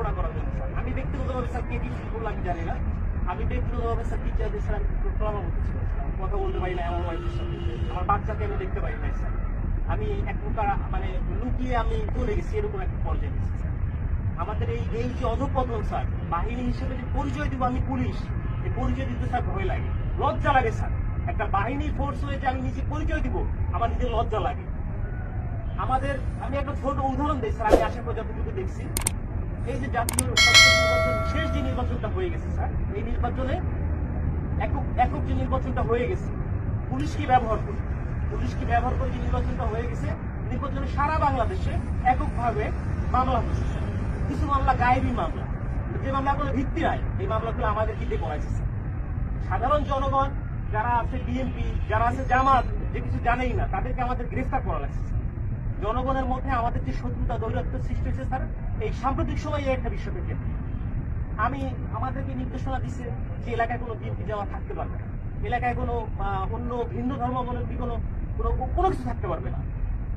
কল্পনা জন্য, স্যার। আমি ব্যক্তিগতভাবে, স্যার, কে শুরু করল আমি জানি না। আমি ব্যক্তিগতভাবে, স্যার টিচারদের স্যার, আমি প্রভাবিত ছিল স্যার। কথা বলতে পারি না এমন মানুষের সাথে আমার বাচ্চাকে আমি দেখতে পারি না স্যার। আমি এক প্রকার মানে লুকিয়ে আমি চলে গেছি, এরকম একটা পর্যায়ে গেছি, স্যার। আমাদের এই এই যে অধপতন, স্যার, বাহিনী হিসেবে যে পরিচয় দিব আমি পুলিশ, এই পরিচয় দিতে, স্যার, ভয় লাগে। লজ্জা লাগে, স্যার। একটা বাহিনীর ফোর্স হয়ে যে আমি নিজে পরিচয় দিব, আমার নিজের লজ্জা লাগে। আমাদের, আমি একটা ছোট উদাহরণ দিই, স্যার, আমি আশা পর যতটুকু দেখছি। এই যে জাতীয় শেষ যে নির্বাচনটা হয়ে গেছে, স্যার, এই নির্বাচনে একক একক যে নির্বাচনটা হয়ে গেছে, পুলিশ কি ব্যবহার করে? পুলিশ কি ব্যবহার করে যে নির্বাচনটা হয়ে গেছে? নির্বাচনে সারা বাংলাদেশে এককভাবে মামলা হচ্ছে কিছু মামলা গায়েবী মামলা। যে মামলাগুলো ভিত্তি নাই, এই মামলাগুলো আমাদের কি দিয়ে করাইছে সাধারণ জনগণ, যারা আছে বিএনপি, যারা আছে জামাত, যে কিছু জানেই না, তাদেরকে আমাদের গ্রেফতার করা লাগছে। জনগণের মধ্যে আমাদের যে শত্রুতা দৈরাত্ম সৃষ্টি হয়েছে, স্যার, এই সাম্প্রতিক সময়ে একটা বিষয়কে কেন্দ্র আমি আমাদেরকে নির্দেশনা দিচ্ছে যে এলাকায় কোনো বিএনপি জামা থাকতে পারবে না। এলাকায় কোনো অন্য ভিন্ন ধর্মাবলম্বী কোনো কোনো কোনো কিছু থাকতে পারবে না।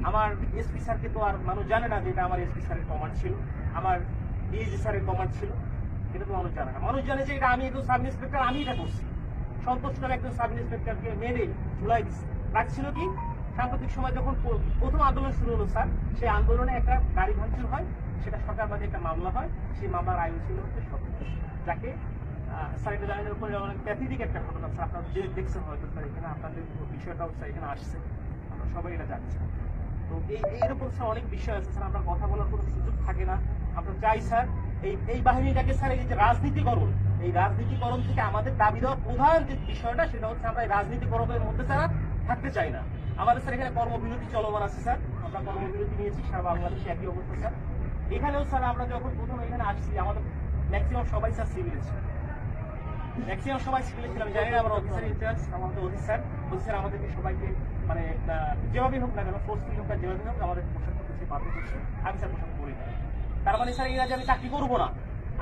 আমার এসপি স্যারকে তো আর মানুষ জানে না যে এটা আমার এসপি স্যারের কমান্ড ছিল, আমার ডিএজি স্যারের কমান্ড ছিল, এটা তো মানুষ জানে না। মানুষ জানে যে এটা আমি একজন সাব ইন্সপেক্টর আমি এটা করছি। সন্তোষ নামে একজন সাব ইন্সপেক্টরকে মেরে ঝুলাই রাখছিল কি? সাম্প্রতিক সময় যখন প্রথম আন্দোলন শুরু হলো, স্যার, সেই আন্দোলনে একটা গাড়ি ভাঙচুর হয়। সেটা সরকার বাদে একটা মামলা হয়। সেই মামলার আয়ু ছিল হচ্ছে সন্তোষ যাকে এটা জানেন উপরে অনেক একটা ঘটনা স্যার আপনারা যে দেখছেন হয়তো, স্যার, এখানে আপনাদের বিষয়টাও, স্যার, এখানে আসছে। আমরা সবাই এটা জানছি তো এই, এইরকম, স্যার, অনেক বিষয় আছে, স্যার। আমরা কথা বলার কোনো সুযোগ থাকে না। আমরা চাই, স্যার, এই এই বাহিনীটাকে, স্যার, এই যে রাজনীতিকরণ, এই রাজনীতিকরণ থেকে আমাদের দাবি দেওয়ার প্রধান যে বিষয়টা, সেটা হচ্ছে আমরা এই রাজনীতিকরণের মধ্যে, স্যার থাকতে চাই না। আমাদের স্যার এখানে কর্মবিরতি চলমান আছে, স্যার। আমরা কর্মবিরতি নিয়েছি, সারা বাংলাদেশে একই অবস্থা, স্যার। এখানেও, স্যার, আমরা যখন প্রথম এখানে আসছি, আমাদের ম্যাক্সিমাম সবাই, স্যার সিভিল ছিল। ম্যাক্সিমাম সবাই সিভিলে ছিলাম, জানি না আমার অফিসার ইনচার্জ, আমাদের অফিসার অফিসার আমাদেরকে সবাইকে মানে যেভাবেই হোক না কেন ফোর্সফুলি হোক বা যেভাবেই হোক, আমাদের পোশাক করতে বাধ্য করছে। আমি, স্যার, পোশাক করি না। তার মানে স্যার, এই আমি চাকরি করব না।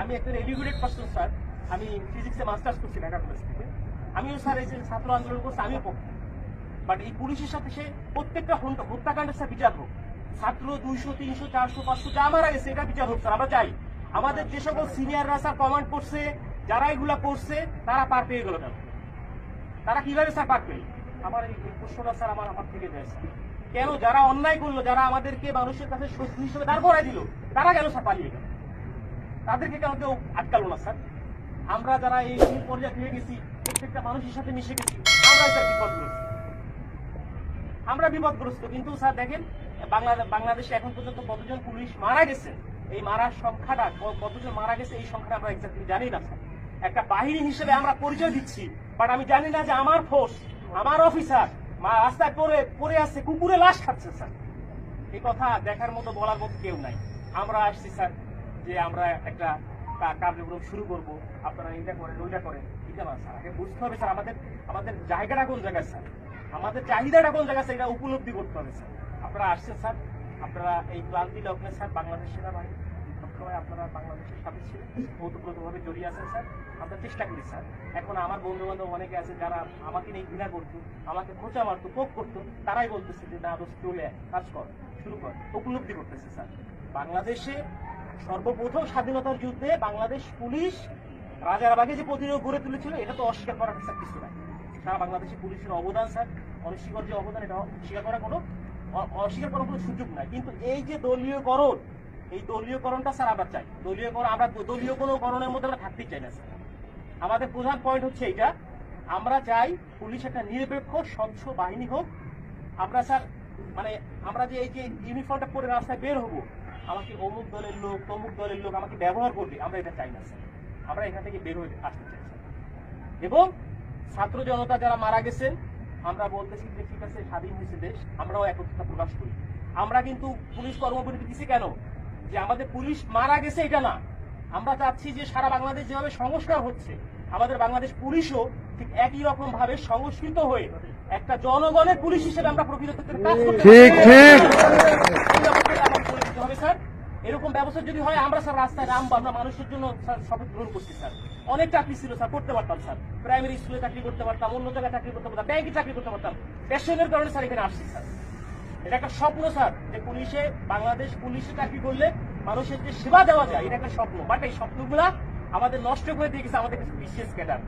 আমি একজন এডুকেটেড পার্সন স্যার। আমি ফিজিক্সে মাস্টার্স করছি ঢাকা কলেজ থেকে। আমিও, স্যার, এই যে ছাত্র আন্দোলন করছি, আমিও বাট এই পুলিশের সাথে সে প্রত্যেকটা হত্যাকাণ্ডের সাথে বিচার হোক। ছাত্র দুইশো, তিনশো, চারশো, পাঁচশো, যা মারা গেছে, এটা বিচার হোক আমরা চাই আমাদের যে সকল সিনিয়ররা, স্যার, কমান্ড করছে, যারা এগুলা করছে, তারা পার পেয়ে গেল কেন? তারা কীভাবে, স্যার, পার পেল? আমার এই প্রশ্নটা, স্যার, আমার আমার থেকে যায় কেন যারা অন্যায় করল, যারা আমাদেরকে মানুষের কাছে শত্রু হিসেবে দাঁড় করাই দিল, তারা কেন, স্যার, পালিয়ে গেল? তাদেরকে কেন কেউ আটকালো না, স্যার? আমরা যারা এই পর্যায়ে ফিরে গেছি, প্রত্যেকটা মানুষের সাথে মিশে গেছি আমরা স্যার বিপদগ্রস্ত আমরা বিপদগ্রস্ত, কিন্তু স্যার দেখেন বাংলাদেশে এখন পর্যন্ত কতজন পুলিশ মারা গেছে? এই মারার সংখ্যাটা কতজন মারা গেছে, এই সংখ্যাটা আমরা এক্স্যাক্টলি জানি না, স্যার। একটা বাহিনী হিসেবে আমরা পরিচয় দিচ্ছি বাট আমি জানি না যে আমার ফোর্স আমার অফিসার মা রাস্তায় পরে পড়ে আছে, কুকুরে লাশ খাচ্ছে, স্যার। এই কথা দেখার মতো বলার মতো কেউ নাই। আমরা আসছি, স্যার, যে আমরা একটা কার্যক্রম শুরু করব। আপনারা এইটা করেন, ওইটা করেন। এটা না স্যার? আগে বুঝতে হবে, স্যার, আমাদের আমাদের জায়গাটা কোন জায়গায়, স্যার? আমাদের চাহিদাটা কোন জায়গায় স্যার এটা উপলব্ধি করতে হবে, স্যার। আপনারা আসছেন, স্যার। আপনারা এই ক্লান্তি লগ্নে, স্যার, বাংলাদেশ সেনাবাহিনী সবসময় আপনারা বাংলাদেশের সাথে ছিলেন, ওতপ্রোতভাবে জড়িয়ে আছেন, স্যার। আমরা চেষ্টা করি, স্যার। এখন আমার বন্ধু বান্ধব অনেকে আছে, যারা আমাকে নিয়ে ঘৃণা করতো, আমাকে খোঁচা মারতো পোক করতো, তারাই বলতেছে যে, না দোষ চলে কাজ কর, শুরু কর। উপলব্ধি করতেছে, স্যার। বাংলাদেশে সর্বপ্রথম স্বাধীনতার যুদ্ধে বাংলাদেশ পুলিশ রাজারবাগে যে প্রতিরোধ গড়ে তুলেছিল, এটা তো অস্বীকার করার স্যার কিছু নাই। সারা বাংলাদেশে পুলিশের অবদান, স্যার অনস্বীকার যে অবদান, এটা স্বীকার করার কোনো অস্বীকার করার কোনো সুযোগ নাই। কিন্তু এই যে দলীয়করণ, এই দলীয়করণটা, স্যার, আমরা চাই। দলীয়করণ, আমরা দলীয় কোনো করণের মধ্যে আমরা থাকতেই চাই না, স্যার। আমাদের প্রধান পয়েন্ট হচ্ছে এইটা। আমরা চাই পুলিশ একটা নিরপেক্ষ, স্বচ্ছ বাহিনী হোক। আমরা, স্যার মানে আমরা যে এই যে ইউনিফর্মটা পরে রাস্তায় বের হব আমাকে অমুক দলের লোক তমুক দলের লোক আমাকে ব্যবহার করবে আমরা এটা চাই না স্যার। আমরা এখান থেকে বের হয়ে আসতে চাই এবং ছাত্র জনতা যারা মারা গেছেন আমরা বলতেছি যে ঠিক আছে স্বাধীন হয়েছে দেশ আমরাও একত্রতা প্রকাশ করি। আমরা কিন্তু পুলিশ কর্মবিরতি দিছি কেন? যে আমাদের পুলিশ মারা গেছে এটা না। আমরা চাচ্ছি যে সারা বাংলাদেশ যেভাবে সংস্কার হচ্ছে আমাদের বাংলাদেশ পুলিশও ঠিক একই রকম ভাবে সংস্কৃত হয়ে একটা জনগণের পুলিশ হিসেবে আমরা প্রকৃত ক্ষেত্রে কাজ করতে ঠিক, ঠিক। এই ব্যবস্থাটা আমার করে দিতে হবে স্যার এরকম ব্যবস্থা যদি হয়, আমরা স্যার রাস্তায় নামবো আমরা মানুষের জন্য শপথ গ্রহণ করছি, স্যার। অনেক চাকরি ছিল, স্যার, করতে পারতাম, স্যার। প্রাইমারি স্কুলে চাকরি করতে পারতাম, অন্য জায়গায় চাকরি করতে পারতাম ব্যাংকে চাকরি করতে পারতাম। পেশনের কারণে স্যার এখানে আসছি, স্যার। এটা একটা স্বপ্ন, স্যার, যে পুলিশে, বাংলাদেশ পুলিশে চাকরি করলে মানুষের যে সেবা দেওয়া যায়, এটা একটা স্বপ্ন। বাট এই স্বপ্নগুলা আমাদের নষ্ট করে দিয়ে গেছে আমাদের কিছু বিশেষ ক্যাডার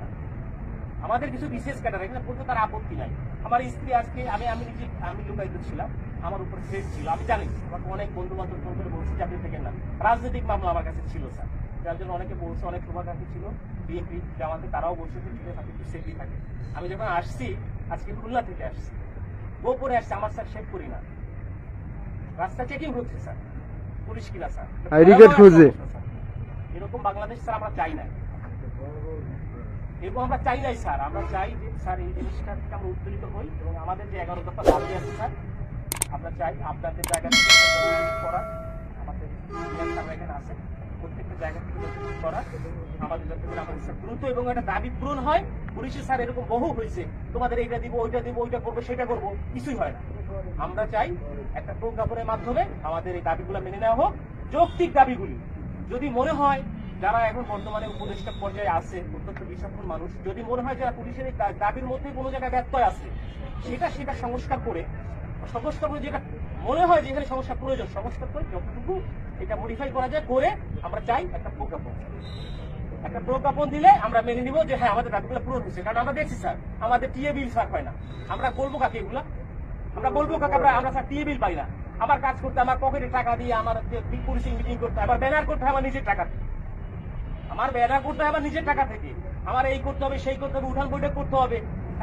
আমাদের কিছু বিশেষ ক্যাডার, এখানে বলতে তার আপত্তি নাই। আমার স্ত্রী আজকে, আমি আমি নিজে, আমি লোকায়িত ছিলাম। আমার উপর থ্রেট ছিল। আমি জানি আমাকে অনেক বন্ধু বান্ধব ফোন করে বলছে চাকরি থেকে না। রাজনৈতিক মামলা আমার কাছে ছিল স্যার। যার জন্য অনেকে বলছে অনেক শুভাকাঙ্ক্ষী ছিল। বিএনপি জামাতে তারাও বলছে যে ঠিক আছে একটু সেফলি থাকে আমি যখন আসছি আজকে খুলনা থেকে আসছি গোপনে আসছে আমার স্যার সেভ করি না। রাস্তা চেকিং হচ্ছে স্যার। পুলিশ কিনা স্যার? খুঁজে। এরকম বাংলাদেশ স্যার আমরা চাই না। এরকম আমরা চাই নাই স্যার। আমরা চাই যে স্যার এই জিনিসটা থেকে আমরা উত্তোলিত হই এবং আমাদের যে এগারো দফা দাবি আছে স্যার আমরা চাই আপনাদের জায়গা থেকে করা। আমাদের আছে। প্রত্যেকটা জায়গা থেকে করা। আমাদের আমাদের দ্রুত এবং একটা দাবি পূরণ হয়। পুলিশের স্যার এরকম বহু হয়েছে। তোমাদের এইটা দিব, ওইটা দিব, ওইটা করব, সেটা করব, কিছুই হয় না। আমরা চাই একটা প্রজ্ঞাপনের মাধ্যমে আমাদের এই দাবিগুলো মেনে নেওয়া হোক। যৌক্তিক দাবিগুলি। যদি মনে হয় যারা এখন বর্তমানে উপদেষ্টা পর্যায়ে আছে, অত্যন্ত বিচক্ষণ মানুষ, যদি মনে হয় যারা পুলিশের দাবির মধ্যে কোনো জায়গায় ব্যত্যয় আছে, সেটা সেটা সংস্কার করে করে যেটা মনে হয় যে এখানে সংস্কার প্রয়োজন করে যতটুকু এটা মডিফাই করা যায় করে আমরা চাই একটা প্রজ্ঞাপন। একটা প্রজ্ঞাপন দিলে আমরা মেনে নিব যে হ্যাঁ আমাদের দাবিগুলো হচ্ছে কারণ আমরা দেখছি, স্যার, আমাদের টিএ বিল স্যার হয় না। আমরা বলব কাকে এগুলা? আমরা বলব কাকে? আমরা আমরা, স্যার টিএ বিল পাই না। আমার কাজ করতে, আমার পকেটে টাকা দিয়ে আমার পুলিশিং মিটিং করতে হয় আবার ব্যানার করতে হয় আমার নিজের টাকা। আমার ব্যানার করতে হবে আমার নিজের টাকা থেকে। আমার এই করতে হবে, সেই করতে হবে উঠান বৈঠক করতে হবে।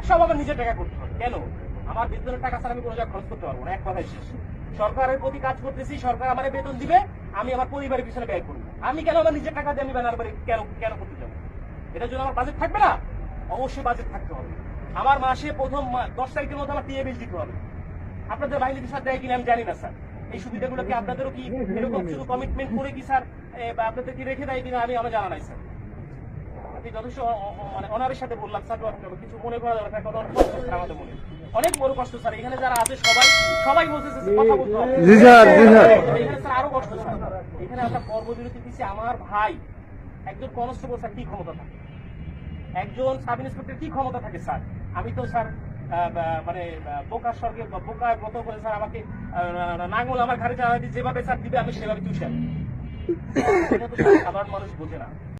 সব আমার নিজের টাকা করতে হবে। কেন? আমার বেতনের টাকা ছাড়া আমি কোনো জায়গায় খরচ করতে পারব না, এক কথাই শেষ। সরকারের প্রতি কাজ করতেছি, সরকার আমার বেতন দিবে, আমি আমার পরিবারের পিছনে ব্যয় করব। আমি কেন আমার নিজের টাকা দিয়ে আমি ব্যানার বাড়ি কেন কেন করতে যাব? এটার জন্য আমার বাজেট থাকবে না? অবশ্যই বাজেট থাকতে হবে। আমার মাসে প্রথম দশ তারিখের মধ্যে আমার টিএ বিল দিতে হবে। আপনাদের বাহিনী স্যার দেয় কিনা আমি জানি না, স্যার। এই সুবিধাগুলো কি আপনাদেরও কি এরকম শুধু কমিটমেন্ট করে কি, স্যার আপনাদের কি রেখে দেয় কিনা আমি আমার জানা নাই, স্যার। আপনি যথেষ্ট মানে অনারের সাথে বললাম, স্যার কিছু মনে করা দরকার আমাদের মনে। অনেক বড় কষ্ট স্যার। এখানে যারা আছে সবাই সবাই বলতেছে কথা বলতে জি স্যার, জি স্যার। এখানে স্যার আরও কষ্ট স্যার। এখানে আমরা কর্মবিরতি দিচ্ছি আমার ভাই। একজন কনস্টেবল স্যার কি ক্ষমতা থাকে? একজন সাব ইন্সপেক্টর কি ক্ষমতা থাকে স্যার? আমি তো স্যার মানে বোকার স্বর্গে বা বোকার করে স্যার আমাকে নাঙ্গল আমার ঘাড়ে চালাতে যেভাবে স্যার দিবে আমি সেভাবে সাধারণ মানুষ বোঝে না।